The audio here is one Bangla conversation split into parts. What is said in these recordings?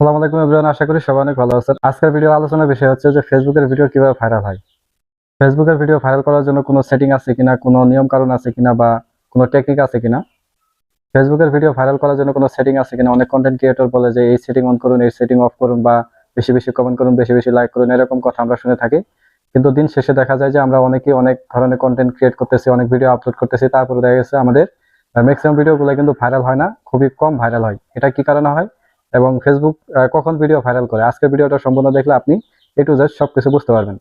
আসসালামু আলাইকুম এভরিওয়ান, আশা করি সবাই অনেক ভালো আছেন। আজকের ভিডিও আলোচনার বিষয় হচ্ছে যে ফেসবুকের ভিডিও কীভাবে ভাইরাল হয়। ফেসবুকের ভিডিও ভাইরাল করার জন্য কোনো সেটিং আছে কিনা, কোনো নিয়ম কারণ আছে কিনা বা কোনো টেকনিক আছে কিনা? ফেসবুকের ভিডিও ভাইরাল করার জন্য কোনো সেটিং আছে কিনা? অনেক কন্টেন্ট ক্রিয়েটর বলে যে, এই সেটিং অন করুন, এই সেটিং অফ করুন বা বেশি বেশি কমেন্ট করুন, বেশি বেশি লাইক করুন, এরকম কথা আমরা শুনে থাকি। কিন্তু দিন শেষে দেখা যায় যে আমরা অনেকেই অনেক ধরনের কন্টেন্ট ক্রিয়েট করতেছি, অনেক ভিডিও আপলোড করতেছি। তারপরে দেখা গেছে আমাদের ম্যাক্সিমাম ভিডিওগুলো কিন্তু ভাইরাল হয় না, খুবই কম ভাইরাল হয়। এটা কি কারণে হয়? এবং ফেসবুক কখন ভিডিও ভাইরাল করে? আজকের ভিডিওটা সম্পূর্ণ দেখলে আপনি এ টু জেড সবকিছু বুঝতে পারবেন।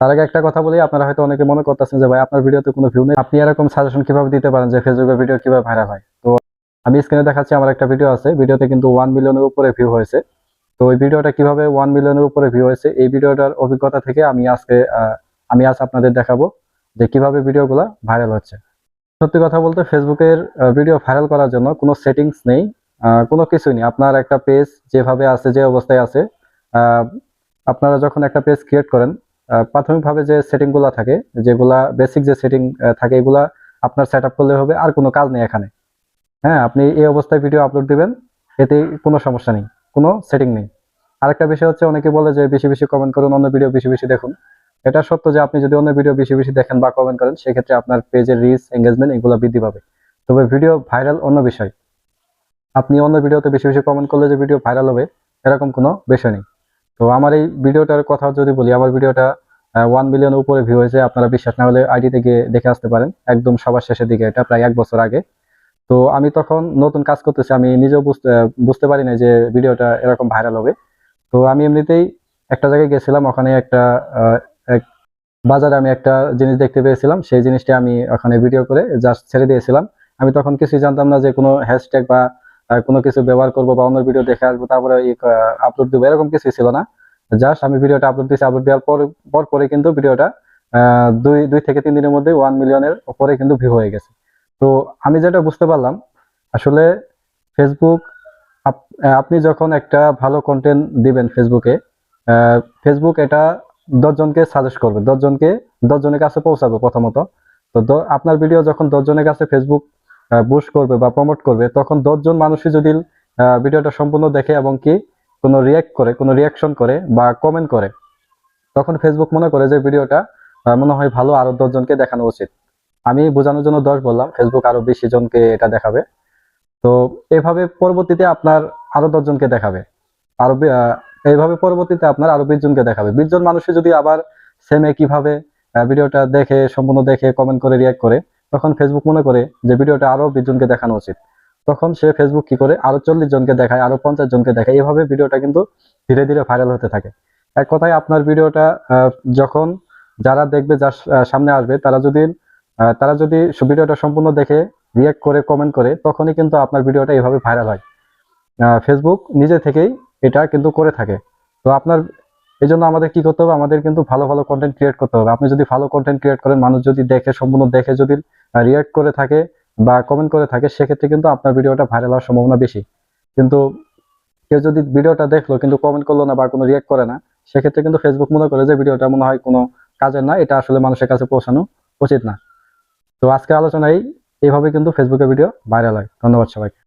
তার আগে একটা কথা বলি, আপনারা হয়তো অনেকে মনে করতেছেন যে, ভাই, আপনার ভিডিওতে কোনো ভিউ নেই। আপনি এরকম সাজেশন কীভাবে দিতে পারেন যে ফেসবুকের ভিডিও কীভাবে ভাইরাল হয়? তো আমি স্ক্রিনে দেখাচ্ছি, আমার একটা ভিডিও আছে। ভিডিওতে কিন্তু ওয়ান মিলিয়নের উপরে ভিউ হয়েছে। তো ওই ভিডিওটা কীভাবে ওয়ান মিলিয়নের উপরে ভিউ হয়েছে, এই ভিডিওটার অভিজ্ঞতা থেকে আমি আজকে আমি আজ আপনাদের দেখাবো যে, কীভাবে ভিডিওগুলো ভাইরাল হচ্ছে। সত্যি কথা বলতে ফেসবুকের ভিডিও ভাইরাল করার জন্য কোনো সেটিংস নেই। কোনো কিছুই নেই। আপনার একটা পেজ যেভাবে আছে, যে অবস্থায় আছে আপনারা যখন একটা পেজ ক্রিয়েট করেন প্রাথমিকভাবে যে সেটিংগুলো থাকে, যেগুলা বেসিক যে সেটিং থাকে, এগুলা আপনার সেট করলে হবে, আর কোনো কাজ নেই এখানে। হ্যাঁ আপনি এই অবস্থায় ভিডিও আপলোড দিবেন, এতে কোনো সমস্যা নেই, কোনো সেটিং নেই। আরেকটা বিষয় হচ্ছে, অনেকে বলে যে বেশি বেশি কমেন্ট করুন, অন্য ভিডিও বেশি বেশি দেখুন। এটা সত্য যে আপনি যদি অন্য ভিডিও বেশি বেশি দেখেন বা কমেন্ট করেন, সেক্ষেত্রে আপনার পেজের রিচ এঙ্গেজমেন্ট এগুলো বৃদ্ধি পাবে। তবে ভিডিও ভাইরাল অন্য বিষয়। আপনি অন্য ভিডিওতে বেশি বেশি কমেন্ট করলে যে ভিডিও ভাইরাল হবে, এরকম কোনো বিষয় নেই। তো আমার এই ভিডিওটার কথা যদি বলি, আমার ভিডিওটা ওয়ান মিলিয়নের উপরে ভিউ হয়েছে, আপনারা বিশ্বাস না হলে আইডি থেকে দেখে আসতে পারেন। একদম সবার শেষের দিকে, এটা প্রায় এক বছর আগে। তো আমি তখন নতুন কাজ করতেছি, আমি নিজেও বুঝতে পারি না যে ভিডিওটা এরকম ভাইরাল হবে। তো আমি এমনিতেই একটা জায়গায় গেছিলাম, ওখানে একটা এক বাজারে আমি একটা জিনিস দেখতে পেয়েছিলাম, সেই জিনিসটা আমি ওখানে ভিডিও করে জাস্ট ছেড়ে দিয়েছিলাম। আমি তখন কিছুই জানতাম না যে কোনো হ্যাশট্যাগ বা কোনো কিছু ব্যবহার করব বা অন্য ভিডিও দেখে আসব, তারপরে আপলোড দেবো, এরকম কিছুই ছিল না। জাস্ট আমি ভিডিওটা আপলোড দিয়েছি আপলোড দেওয়ার পর পর পরে কিন্তু ভিডিওটা দুই দুই থেকে তিন দিনের মধ্যে ওয়ান মিলিয়নের উপরে কিন্তু ভিউ হয়ে গেছে। তো আমি যেটা বুঝতে পারলাম, আসলে ফেসবুক আপ- আপনি যখন একটা ভালো কন্টেন্ট দিবেন ফেসবুকে ফেসবুক এটা দশজনকে সাজেস্ট করবে। দশজনকে, দশজনের কাছে পৌঁছাবে প্রথমত। তো আপনার ভিডিও যখন দশজনের কাছে ফেসবুক বুস্ট করবে বা প্রমোট করবে তখন দশজন মানুষই যদি ভিডিওটা সম্পূর্ণ দেখে এবং কি কোনো রিয়াক্ট করে কোনো রিয়াকশন করে বা কমেন্ট করে তখন ফেসবুক মনে করে যে ভিডিওটা মনে হয় ভালো আরও দশজনকে দেখানো উচিত। আমি বোঝানোর জন্য দশ বললাম ফেসবুক আরও বেশি জনকে এটা দেখাবে। তো এভাবে পরবর্তীতে আপনার আরও দশজনকে দেখাবে। আরও এইভাবে পরবর্তীতে আপনার আরও বিশ জনকে দেখাবে। বিশ জন মানুষই যদি আবার সেম আহ, ভিডিওটা দেখে সম্পূর্ণ দেখে কমেন্ট করে রিয়াক্ট করে তখন ফেসবুক মনে করে যে ভিডিওটা আরও বিশ জনকে দেখানো উচিত। তখন সে ফেসবুক কি করে? আরও চল্লিশ জনকে দেখায়, আরও পঞ্চাশ জনকে দেখায়। এভাবে ভিডিওটা কিন্তু ধীরে ধীরে ভাইরাল হতে থাকে। এক কথায় আপনার ভিডিওটা যখন যারা দেখবে, যার সামনে আসবে, তারা যদি তারা যদি ভিডিওটা সম্পূর্ণ দেখে রিয়াক্ট করে কমেন্ট করে, তখনই কিন্তু আপনার ভিডিওটা এভাবে ভাইরাল হয়। ফেসবুক নিজে থেকেই এটা কিন্তু করে থাকে। তো আপনার এই জন্য আমাদের কি করতে হবে? আমাদের কিন্তু ভালো ভালো কন্টেন্ট ক্রিয়েট করতে হবে। আপনি যদি ভালো কন্টেন্ট ক্রিয়েট করেন, মানুষ যদি দেখে, সম্পূর্ণ দেখে যদি রিয়াক্ট করে থাকে বা কমেন্ট করে থাকে, সেক্ষেত্রে কিন্তু আপনার ভিডিওটা ভাইরাল হওয়ার সম্ভাবনা বেশি। কিন্তু কেউ যদি ভিডিওটা দেখল কিন্তু কমেন্ট করল না বা কোনো রিয়াক্ট করে না, সেক্ষেত্রে কিন্তু ফেসবুক মনে করে যে ভিডিওটা মনে হয় কোনো কাজের না, এটা আসলে মানুষের কাছে পৌঁছানো উচিত না। তো আজকে আলোচনায় এইভাবে কিন্তু ফেসবুকে ভিডিও ভাইরাল হয়। ধন্যবাদ সবাইকে।